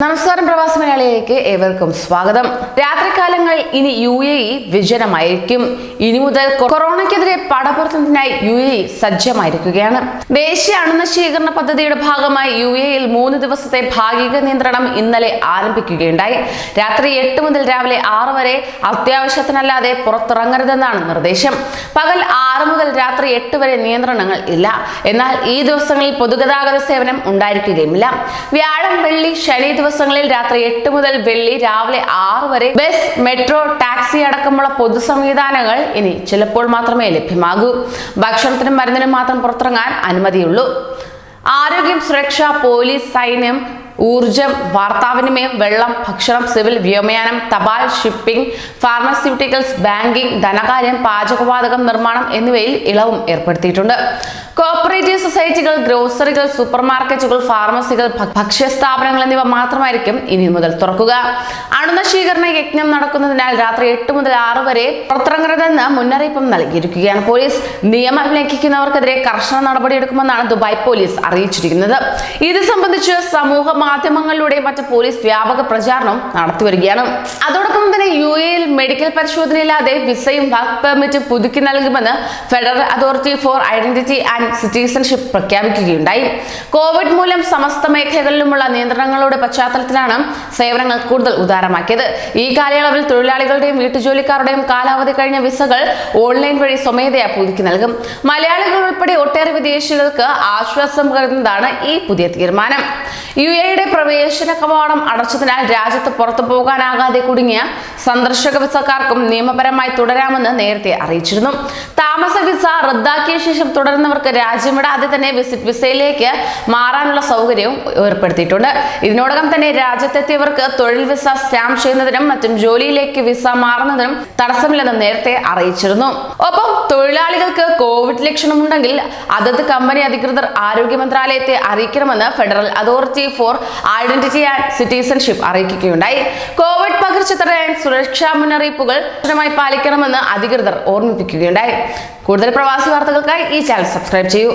നമസ്കാരം മലയാളിയിലേക്ക് ഏവർക്കും സ്വാഗതം. രാത്രികാലങ്ങൾ ഇനി യു എ ഇ വിജനമായിരിക്കും ഇനി മുതൽ കൊറോണയ്ക്കെതിരെ പടപുറത്തുന്നതിനായി യു എ ഇ സജ്ജമായിരിക്കുകയാണ്. ദേശീയ അണുനശീകരണ പദ്ധതിയുടെ ഭാഗമായി യു എയിൽ മൂന്ന് ദിവസത്തെ ഭാഗിക നിയന്ത്രണം ഇന്നലെ ആരംഭിക്കുകയുണ്ടായി. രാത്രി എട്ട് മുതൽ രാവിലെ ആറ് വരെ അത്യാവശ്യത്തിനല്ലാതെ പുറത്തിറങ്ങരുതെന്നാണ് നിർദ്ദേശം. പകൽ ആറ് മുതൽ രാത്രി എട്ട് വരെ നിയന്ത്രണങ്ങൾ ഇല്ല. എന്നാൽ ഈ ദിവസങ്ങളിൽ പൊതുഗതാഗത സേവനം ഉണ്ടായിരിക്കുകയുമില്ല. വ്യാഴം വെള്ളി ശനി ദിവസങ്ങളിൽ രാത്രി എട്ട് മുതൽ വെള്ളി രാവിലെ ആറ് വരെ ബസ് മെട്രോ ടാക്സി അടക്കമുള്ള പൊതു സംവിധാനങ്ങൾ ഇനി ചിലപ്പോൾ മാത്രമേ ലഭ്യമാകൂ. ഭക്ഷണത്തിനും മരുന്നിനും മാത്രം പുറത്തിറങ്ങാൻ അനുമതിയുള്ളൂ. ആരോഗ്യം സുരക്ഷ പോലീസ് സൈന്യം ഊർജം വാർത്താവിനിമയം വെള്ളം ഭക്ഷണം സിവിൽ വ്യോമയാനം തപാൽ ഷിപ്പിംഗ് ഫാർമസ്യൂട്ടിക്കൽസ് ബാങ്കിംഗ് ധനകാര്യം പാചകവാതകം നിർമ്മാണം എന്നിവയിൽ ഇളവും ഏർപ്പെടുത്തിയിട്ടുണ്ട്. കോപ്പറേറ്റീവ് സൊസൈറ്റികൾ ഗ്രോസറികൾ സൂപ്പർ മാർക്കറ്റുകൾ ഫാർമസികൾ ഭക്ഷ്യ സ്ഥാപനങ്ങൾ എന്നിവ മാത്രമായിരിക്കും ഇനി മുതൽ തുറക്കുക. അണുനശീകരണ യജ്ഞം നടക്കുന്നതിനാൽ രാത്രി എട്ട് മുതൽ ആറ് വരെ പുറത്തിറങ്ങരുതെന്ന് മുന്നറിയിപ്പും നൽകിയിരിക്കുകയാണ് പോലീസ്. നിയമം ലംഘിക്കുന്നവർക്കെതിരെ കർശന നടപടിയെടുക്കുമെന്നാണ് ദുബായ് പോലീസ് അറിയിച്ചിരിക്കുന്നത്. ഇത് സംബന്ധിച്ച് സമൂഹ മാധ്യമങ്ങളിലൂടെ മറ്റ് പോലീസ് വ്യാപക പ്രചാരണം നടത്തിവരികയാണ്. അതോടൊപ്പം തന്നെ മെഡിക്കൽ പരിശോധനയില്ലാതെ വിസയും വർക്ക് പെർമിറ്റും പുതുക്കി നൽകുമെന്ന് federal authority for identity and citizenship പ്രഖ്യാപിക്കുകയുണ്ടായി. Covid മൂലം സമസ്ത മേഖലകളിലുമുള്ള നിയന്ത്രണങ്ങളുടെ പശ്ചാത്തലത്തിലാണ് സേവനങ്ങൾ കൂടുതൽ ഉദാരമാക്കിയത്. ഈ കാലയളവിൽ തൊഴിലാളികളുടെയും വീട്ടുജോലിക്കാരുടെയും കാലാവധി കഴിഞ്ഞ വിസകൾ ഓൺലൈൻ വഴി സ്വമേധയാ പുതുക്കി നൽകും. മലയാളികൾ ഉൾപ്പെടെ ഒട്ടേറെ വിദേശികൾക്ക് ആശ്വാസം പകരുന്നതാണ് ഈ പുതിയ തീരുമാനം. യു എയുടെ പ്രവേശന കവാടം അടച്ചതിനാൽ രാജ്യത്ത് പുറത്തു പോകാനാകാതെ കുടുങ്ങിയ സന്ദർശക വിസക്കാർക്കും നിയമപരമായി തുടരാമെന്ന് നേരത്തെ അറിയിച്ചിരുന്നു. താമസ വിസ റദ്ദാക്കിയ ശേഷം തുടരുന്നവർക്ക് രാജ്യമിടാതെ തന്നെ വിസിറ്റ് വിസയിലേക്ക് മാറാനുള്ള സൗകര്യവും ഏർപ്പെടുത്തിയിട്ടുണ്ട്. ഇതിനോടകം തന്നെ രാജ്യത്തെത്തിയവർക്ക് തൊഴിൽ വിസ സ്റ്റാമ്പ് ചെയ്യുന്നതിനും മറ്റും ജോലിയിലേക്ക് വിസ മാറുന്നതിനും തടസ്സമില്ലെന്ന് നേരത്തെ അറിയിച്ചിരുന്നു. ഒപ്പം തൊഴിലാളികൾക്ക് കോവിഡ് ലക്ഷണമുണ്ടെങ്കിൽ അതത് കമ്പനി അധികൃതർ ആരോഗ്യ മന്ത്രാലയത്തെ അറിയിക്കണമെന്ന് federal authority for identity and citizenship അറിയിക്കുകയുണ്ടായി. Covid പകർച്ച തടയാൻ സുരക്ഷാ മുന്നറിയിപ്പുകൾ കർശനമായി പാലിക്കണമെന്ന് അധികൃതർ ഓർമ്മിപ്പിക്കുകയുണ്ടായി. കൂടുതൽ പ്രവാസി വാർത്തകൾക്കായി ഈ ചാനൽ സബ്സ്ക്രൈബ് ചെയ്യൂ.